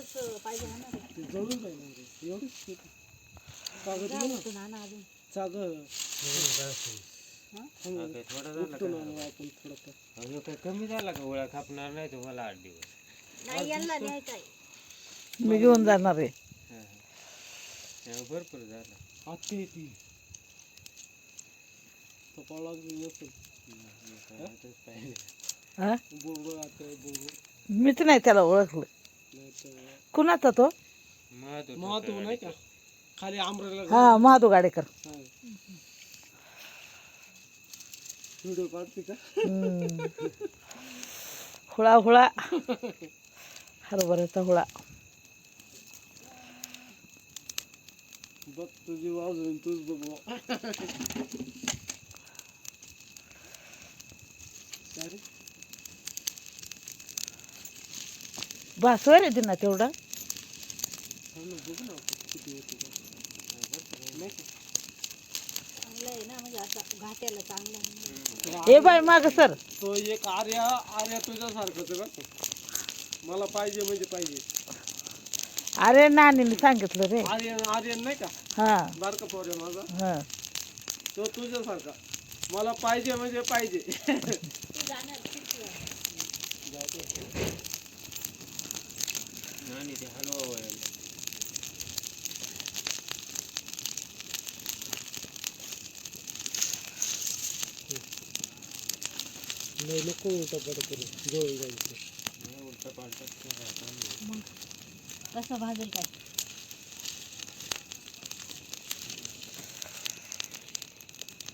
एवढंच पाहिजे ना रे. ते जळून जाईल ना रे. एवढीच शेती. कागद घे ना होतं ना ना अजून चाग थोडा झाला उपटून आणू आपण. अहो कमी झाला का? ओळख कापणार नाही तुम्हाला आठ दिवस. नाही यांना न्यायचं आहे. मी घेऊन जाणार आहे. हा, हा. हा, भरपूर झाला. आत्या आहे ती तपाळा नसेल काय आताच पाहिजे हा. बोंग आत्या आहे, बोंग मीच नाही त्याला ओळखलं. कुणाचा तो? महत्त्व नाही का? खाली आमरेला हा महादू गाडेकर. व्हिडिओ काढते का. हुळा हुळा. हरभऱ्याचा हुळा. बघ तुझी वाजून तूच बघ बुवा. काय रे? भासवर येते ना तेवढा थांब ना, बघू ना आपण किती होते का. नाही का? चांगलं आहे ना म्हणजे असं घाट्याला चांगलं आहे. ए बाय माग सर. तो एक आर्या आर्या तुझ्यासारखंच का. मला पाहिजे म्हणजे पाहिजे. अरे नानीने सांगितलं रे. आर्यन आर्यन नाही का? हा. बारका पोर आहे माझा. हा. तो तुझ्यासारखा. मला पाहिजे म्हणजे पाहिजे. नाही नको उलटा पडा करू जवळ जायचं नाही, उलटा पालटा करायचा नाही. कसं भाजेल काय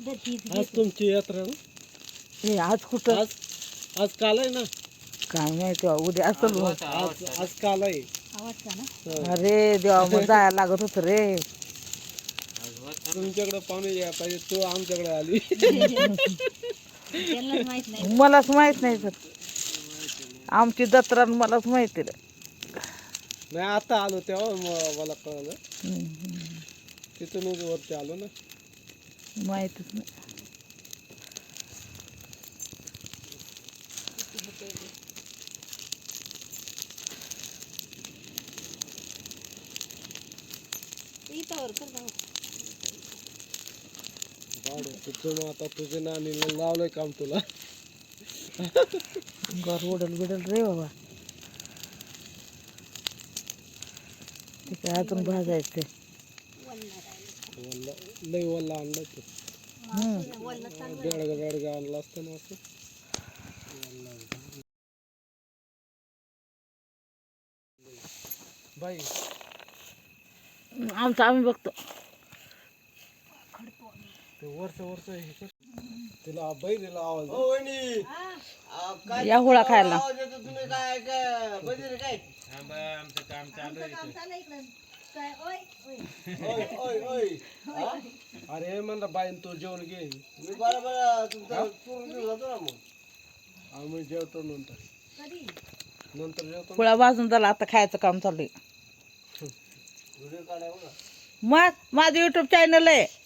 दे तीच घे. आज तुमची यात्रा ना हे आज कुठं आज आज काल आहे ना काय माहिती बा, उद्या असेल. होता, आज आज काल आहे आवडतं ना अरे देवा मग जायला लागत होत रे. तुमच्याकडे पाहुणे या पाहिजे तो आमच्याकडे आली त्यांनाच माहीत नाही. मलाच माहीत नाही सर. आमची जत्रा न मलाच माहिती नाही. आता आलो तेव्हा म- मला कळलं. हम्म. तिथूनच वरती आलो ना. माहितच नाही. इथं कर जाऊ बाळ तुझं आता तुझे नानीला लावलंय काम तुला. घर उडल बिडल रे बाबा. ते काय अजून भाजायचे वल्ला लई वल्ला आणलं तू. बेडगा बेडगा आणला असतं ना असं. बाई. आमचं आम्ही बघतो. ते वर्ष वर्ष हे कर तिला बहिणीला आवाज दे. या हुळा खायला. थांबा, आमचं काम चालू आहे इथं. चाललं इकडं. काय ओय ओय. अरे म्हणलं बाईन तू जेवण घे. आम्ही जेवतो नंतर. नंतर जेवतो हुळा भाजून झाला आता खायचं काम चालू आहे. मग माझं युट्यूब चॅनल आहे.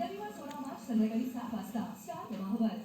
रविवार सोळा मार्च संध्याकाळी सात वाजता चार